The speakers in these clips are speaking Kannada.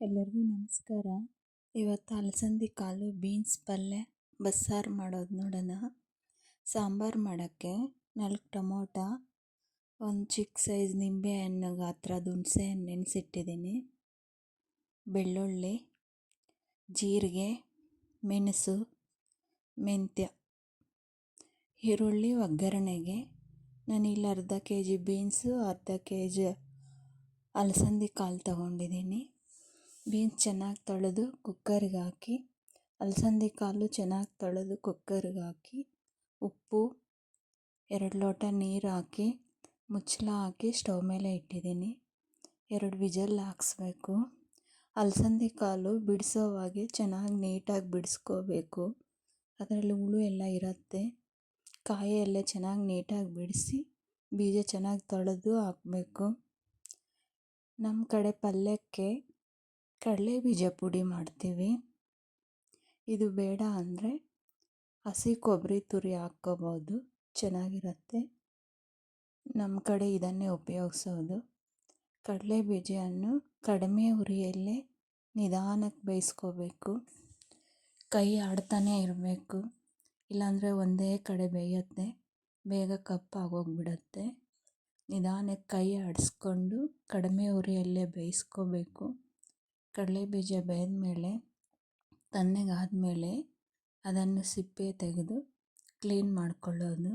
ಎಲ್ಲರಿಗೂ ನಮಸ್ಕಾರ. ಇವತ್ತು ಅಲಸಂದಿ ಕಾಳು, ಬೀನ್ಸ್ ಪಲ್ಯ ಬಸ್ಸಾರು ಮಾಡೋದು ನೋಡೋಣ. ಸಾಂಬಾರು ಮಾಡೋಕ್ಕೆ ನಾಲ್ಕು ಟೊಮೊಟ, ಒಂದು ಚಿಕ್ಕ ಸೈಜ್ ನಿಂಬೆ ಹಣ್ಣು ಗಾತ್ರದ ಹುಣಸೆ ಹಣ್ಣು ನೆನೆಸಿಟ್ಟಿದ್ದೀನಿ ಬೆಳ್ಳುಳ್ಳಿ, ಜೀರಿಗೆ, ಮೆಣಸು, ಮೆಂತ್ಯ. ಈರುಳ್ಳಿ ಒಗ್ಗರಣೆಗೆ ನಾನಿಲ್ಲಿ ಅರ್ಧ ಕೆ ಜಿ ಬೀನ್ಸು, ಅರ್ಧ ಕೆ ಜಿ ಅಲಸಂದಿ ಕಾಳು ತಗೊಂಡಿದ್ದೀನಿ ಬೀನ್ಸ್ ಚೆನ್ನಾಗಿ ತೊಳೆದು ಕುಕ್ಕರ್ಗೆ ಹಾಕಿ, ಅಲಸಂದಿ ಕಾಳು ಚೆನ್ನಾಗಿ ತೊಳೆದು ಕುಕ್ಕರ್ಗೆ ಹಾಕಿ, ಉಪ್ಪು, ಎರಡು ಲೋಟ ನೀರು ಹಾಕಿ, ಮುಚ್ಚಳ ಹಾಕಿ ಸ್ಟವ್ ಮೇಲೆ ಇಟ್ಟಿದ್ದೀನಿ. ಎರಡು ವಿಜಲ್ ಹಾಕ್ಸ್ಬೇಕು. ಅಲಸಂದಿ ಕಾಳು ಬಿಡಿಸೋವಾಗೆ ಚೆನ್ನಾಗಿ ನೀಟಾಗಿ ಬಿಡಿಸ್ಕೋಬೇಕು. ಅದರಲ್ಲಿ ಹುಳು ಎಲ್ಲ ಇರುತ್ತೆ. ಕಾಯಿ ಎಲ್ಲ ಚೆನ್ನಾಗಿ ನೀಟಾಗಿ ಬಿಡಿಸಿ ಬೀಜ ಚೆನ್ನಾಗಿ ತೊಳೆದು ಹಾಕಬೇಕು. ನಮ್ಮ ಕಡೆ ಪಲ್ಯಕ್ಕೆ ಕಡಲೆ ಬೀಜ ಪುಡಿ ಮಾಡ್ತೀವಿ. ಇದು ಬೇಡ ಅಂದರೆ ಹಸಿ ಕೊಬ್ಬರಿ ತುರಿ ಹಾಕ್ಕೋಬೋದು, ಚೆನ್ನಾಗಿರುತ್ತೆ. ನಮ್ಮ ಕಡೆ ಇದನ್ನೇ ಉಪಯೋಗಿಸೋದು. ಕಡಲೆ ಬೀಜವನ್ನು ಕಡಿಮೆ ಉರಿಯಲ್ಲೇ ನಿಧಾನಕ್ಕೆ ಬೇಯಿಸ್ಕೋಬೇಕು. ಕೈ ಆಡ್ತಾನೇ ಇರಬೇಕು. ಇಲ್ಲಾಂದರೆ ಒಂದೇ ಕಡೆ ಬೇಯುತ್ತೆ. ಬೇಗ ಕಪ್ಪಾಗೋಗ್ಬಿಡತ್ತೆ ನಿಧಾನಕ್ಕೆ ಕೈ ಆಡಿಸ್ಕೊಂಡು ಕಡಿಮೆ ಉರಿಯಲ್ಲೇ ಬೇಯಿಸ್ಕೋಬೇಕು. ಕಡಲೆಬೀಜ ತಣ್ಣಗಾದ ತಣ್ಣಗಾದಮೇಲೆ ಅದನ್ನು ಸಿಪ್ಪೆ ತೆಗೆದು ಕ್ಲೀನ್ ಮಾಡಿಕೊಳ್ಳೋದು.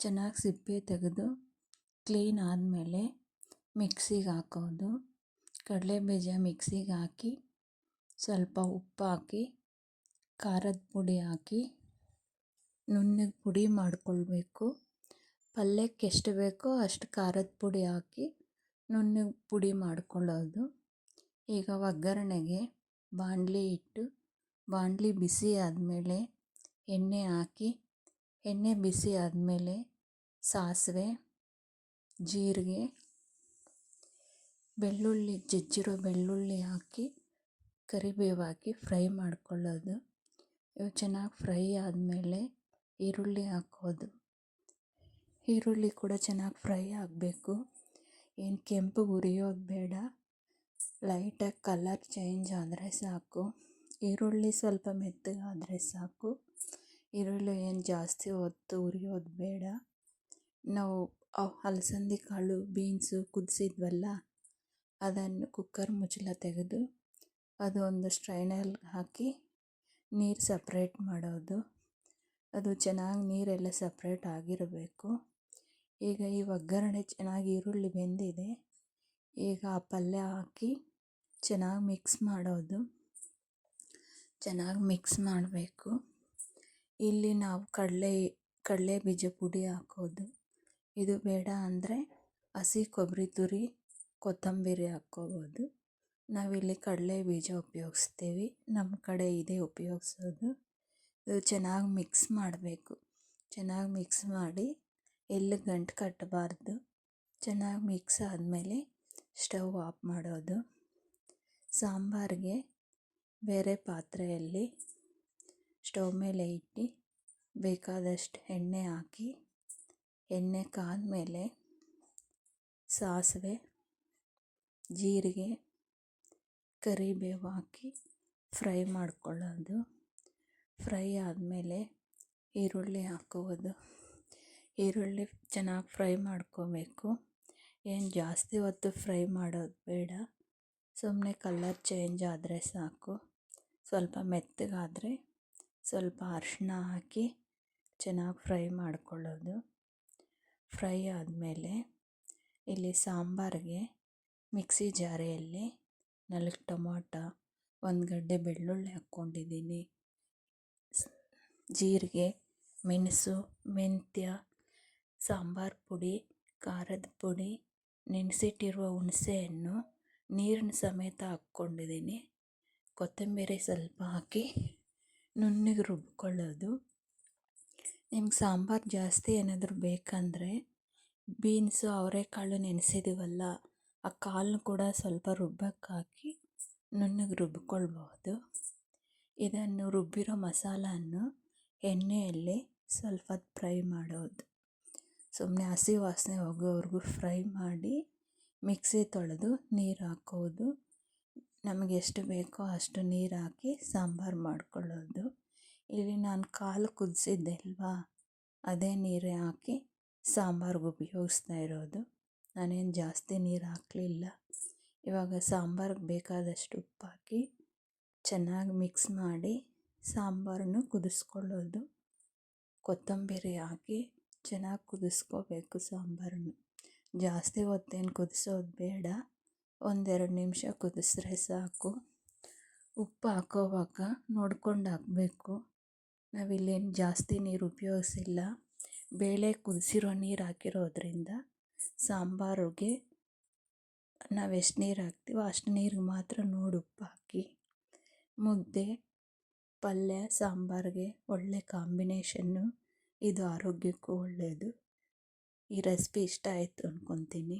ಚೆನ್ನಾಗಿ ಸಿಪ್ಪೆ ತೆಗೆದು ಕ್ಲೀನ್ ಆದಮೇಲೆ ಮಿಕ್ಸಿಗೆ ಹಾಕೋದು. ಕಡಲೆ ಬೀಜ ಮಿಕ್ಸಿಗೆ ಹಾಕಿ ಸ್ವಲ್ಪ ಉಪ್ಪು ಹಾಕಿ, ಖಾರದ ಪುಡಿ ಹಾಕಿ, ನುಣ್ಣಗೆ ಪುಡಿ ಮಾಡಿಕೊಳ್ಬೇಕು. ಪಲ್ಯಕ್ಕೆ ಎಷ್ಟು ಬೇಕೋ ಅಷ್ಟು ಖಾರದ ಪುಡಿ ಹಾಕಿ ನುಣ್ಣಗೆ ಪುಡಿ ಮಾಡ್ಕೊಳ್ಳೋದು. ಈಗ ಒಗ್ಗರಣೆಗೆ ಬಾಣಲಿ ಇಟ್ಟು ಬಾಣಲಿ ಬಿಸಿ ಆದಮೇಲೆ ಎಣ್ಣೆ ಹಾಕಿ, ಎಣ್ಣೆ ಬಿಸಿ ಆದಮೇಲೆ ಸಾಸಿವೆ, ಜೀರಿಗೆ, ಬೆಳ್ಳುಳ್ಳಿ, ಜಜ್ಜಿರೋ ಬೆಳ್ಳುಳ್ಳಿ ಹಾಕಿ ಕರಿಬೇವು ಹಾಕಿ ಫ್ರೈ ಮಾಡ್ಕೊಳ್ಳೋದು. ಇವು ಚೆನ್ನಾಗಿ ಫ್ರೈ ಆದಮೇಲೆ ಈರುಳ್ಳಿ ಹಾಕೋದು. ಈರುಳ್ಳಿ ಕೂಡ ಚೆನ್ನಾಗಿ ಫ್ರೈ ಆಗಬೇಕು. ಏನು ಕೆಂಪು ಉರಿಯೋದು ಬೇಡ. ಲೈಟಾಗಿ ಕಲರ್ ಚೇಂಜ್ ಆದರೆ ಸಾಕು. ಈರುಳ್ಳಿ ಸ್ವಲ್ಪ ಮೆತ್ತಗಾದರೆ ಸಾಕು. ಈರುಳ್ಳಿ ಏನು ಜಾಸ್ತಿ ಹೊತ್ತು ಉರಿಯೋದು ಬೇಡ. ನಾವು ಅಲಸಂದಿ ಕಾಳು, ಬೀನ್ಸು ಕುದಿಸಿದ್ವಲ್ಲ, ಅದನ್ನು ಕುಕ್ಕರ್ ಮುಚ್ಚಳ ತೆಗೆದು ಅದು ಒಂದು ಸ್ಟ್ರೈನಲ್ಲಿ ಹಾಕಿ ನೀರು ಸಪ್ರೇಟ್ ಮಾಡೋದು. ಅದು ಚೆನ್ನಾಗಿ ನೀರೆಲ್ಲ ಸಪ್ರೇಟ್ ಆಗಿರಬೇಕು. ಈಗ ಈ ಒಗ್ಗರಣೆ ಚೆನ್ನಾಗಿ ಈರುಳ್ಳಿ ಬೆಂದಿದೆ. ಈಗ ಆ ಪಲ್ಯ ಹಾಕಿ ಚೆನ್ನಾಗಿ ಮಿಕ್ಸ್ ಮಾಡೋದು. ಚೆನ್ನಾಗಿ ಮಿಕ್ಸ್ ಮಾಡಬೇಕು. ಇಲ್ಲಿ ನಾವು ಕಡಲೆ ಕಡಲೆ ಬೀಜ ಪುಡಿ ಹಾಕೋದು. ಇದು ಬೇಡ ಅಂದರೆ ಹಸಿ ಕೊಬ್ಬರಿ ತುರಿ, ಕೊತ್ತಂಬರಿ ಹಾಕ್ಕೋಬೋದು ನಾವಿಲ್ಲಿ ಕಡಲೆ ಬೀಜ ಉಪಯೋಗಿಸ್ತೀವಿ. ನಮ್ಮ ಕಡೆ ಇದೇ ಉಪಯೋಗಿಸೋದು. ಇದು ಚೆನ್ನಾಗಿ ಮಿಕ್ಸ್ ಮಾಡಬೇಕು. ಚೆನ್ನಾಗಿ ಮಿಕ್ಸ್ ಮಾಡಿ ಎಲ್ಲಿ ಗಂಟು ಕಟ್ಟಬಾರ್ದು. ಚೆನ್ನಾಗಿ ಮಿಕ್ಸ್ ಆದಮೇಲೆ ಸ್ಟವ್ ಆಫ್ ಮಾಡೋದು. ಸಾಂಬಾರಿಗೆ ಬೇರೆ ಪಾತ್ರೆಯಲ್ಲಿ ಸ್ಟವ್ ಮೇಲೆ ಇಟ್ಟು ಬೇಕಾದಷ್ಟು ಎಣ್ಣೆ ಹಾಕಿ, ಎಣ್ಣೆ ಕಾದ ಮೇಲೆ ಸಾಸಿವೆ, ಜೀರಿಗೆ, ಕರಿಬೇವು ಹಾಕಿ ಫ್ರೈ ಮಾಡ್ಕೊಳ್ಳೋದು. ಫ್ರೈ ಆದಮೇಲೆ ಈರುಳ್ಳಿ ಹಾಕೋದು. ಈರುಳ್ಳಿ ಚೆನ್ನಾಗಿ ಫ್ರೈ ಮಾಡ್ಕೋಬೇಕು. ಏನು ಜಾಸ್ತಿ ಹೊತ್ತು ಫ್ರೈ ಮಾಡೋದು ಬೇಡ. ಸುಮ್ಮನೆ ಕಲರ್ ಚೇಂಜ್ ಆದರೆ ಸಾಕು. ಸ್ವಲ್ಪ ಮೆತ್ತಗಾದರೆ ಸ್ವಲ್ಪ ಅರಿಶಿಣ ಹಾಕಿ ಚೆನ್ನಾಗಿ ಫ್ರೈ ಮಾಡ್ಕೊಳ್ಳೋದು. ಫ್ರೈ ಆದಮೇಲೆ ಇಲ್ಲಿ ಸಾಂಬಾರಿಗೆ ಮಿಕ್ಸಿ ಜಾರಿಯಲ್ಲಿ ನಾಲ್ಕು ಟೊಮೊಟೊ, ಒಂದು ಗಡ್ಡೆ ಬೆಳ್ಳುಳ್ಳಿ ಹಾಕ್ಕೊಂಡಿದ್ದೀನಿ. ಜೀರಿಗೆ, ಮೆಣಸು, ಮೆಂತ್ಯ, ಸಾಂಬಾರು ಪುಡಿ, ಖಾರದ ಪುಡಿ ನೆನೆಸಿಟ್ಟಿರುವ ಹುಣಸೆಹಣ್ಣು ನೀರಿನ ಸಮೇತ ಹಾಕ್ಕೊಂಡಿದ್ದೀನಿ. ಕೊತ್ತಂಬರಿ ಸ್ವಲ್ಪ ಹಾಕಿ ನುಣ್ಣಗೆ ರುಬ್ಕೊಳ್ಳೋದು. ನಿಮ್ಗೆ ಸಾಂಬಾರು ಜಾಸ್ತಿ ಏನಾದರೂ ಬೇಕಂದರೆ ಬೀನ್ಸು, ಅವರೆಕಾಳು ನೆನೆಸಿದೀವಲ್ಲ, ಆ ಕಾಳನ್ನ ಕೂಡ ಸ್ವಲ್ಪ ರುಬ್ಬಕ್ಕೆ ಹಾಕಿ ನುಣ್ಣಗೆ ರುಬ್ಕೊಳ್ಬಹುದು. ಇದನ್ನು ರುಬ್ಬಿರೋ ಮಸಾಲನ್ನು ಎಣ್ಣೆಯಲ್ಲಿ ಸ್ವಲ್ಪ ಫ್ರೈ ಮಾಡೋದು. ಸುಮ್ಮನೆ ಹಸಿ ವಾಸನೆ ಹೋಗೋವರೆಗೂ ಫ್ರೈ ಮಾಡಿ ಮಿಕ್ಸಿ ತೊಳೆದು ನೀರು ಹಾಕೋದು. ನಮಗೆ ಎಷ್ಟು ಬೇಕೋ ಅಷ್ಟು ನೀರು ಹಾಕಿ ಸಾಂಬಾರು ಮಾಡ್ಕೊಳ್ಳೋದು. ಇಲ್ಲಿ ನಾನು ಕಾಲು ಕುದಿಸಿದ್ದೆ ಅಲ್ವಾ? ಅದೇ ನೀರೇ ಹಾಕಿ ಸಾಂಬಾರ್ಗೆ ಉಪಯೋಗಿಸ್ತಾ ಇರೋದು. ನಾನೇನು ಜಾಸ್ತಿ ನೀರು ಹಾಕಲಿಲ್ಲ. ಇವಾಗ ಸಾಂಬಾರ್ಗೆ ಬೇಕಾದಷ್ಟು ಉಪ್ಪು ಹಾಕಿ ಚೆನ್ನಾಗಿ ಮಿಕ್ಸ್ ಮಾಡಿ ಸಾಂಬಾರನ್ನು ಕುದಿಸ್ಕೊಳ್ಳೋದು. ಕೊತ್ತಂಬರಿ ಹಾಕಿ ಚೆನ್ನಾಗಿ ಕುದಿಸ್ಕೋಬೇಕು ಸಾಂಬಾರನ್ನು ಜಾಸ್ತಿ ಹೊತ್ತೇನು ಕುದಿಸೋದು ಬೇಡ. ಒಂದೆರಡು ನಿಮಿಷ ಕುದಿಸ್ರೆ ಸಾಕು. ಉಪ್ಪು ಹಾಕೋವಾಗ ನೋಡ್ಕೊಂಡು ಹಾಕಬೇಕು. ನಾವಿಲ್ಲೇನು ಜಾಸ್ತಿ ನೀರು ಉಪಯೋಗಿಸಿಲ್ಲ. ಬೇಳೆ ಕುದಿಸಿರೋ ನೀರು ಹಾಕಿರೋದ್ರಿಂದ ಸಾಂಬಾರಿಗೆ ಎಷ್ಟು ನೀರು ಹಾಕ್ತೀವೋ ಅಷ್ಟು ನೀರಿಗೆ ಮಾತ್ರ ನೋಡಿ ಉಪ್ಪು ಹಾಕಿ. ಮುದ್ದೆ, ಪಲ್ಯ, ಸಾಂಬಾರಿಗೆ ಒಳ್ಳೆ ಕಾಂಬಿನೇಷನ್ನು ಇದು ಆರೋಗ್ಯಕ್ಕೂ ಒಳ್ಳೆಯದು ಈ ರೆಸಿಪಿ ಇಷ್ಟ ಆಯಿತು ಅಂದ್ಕೊತೀನಿ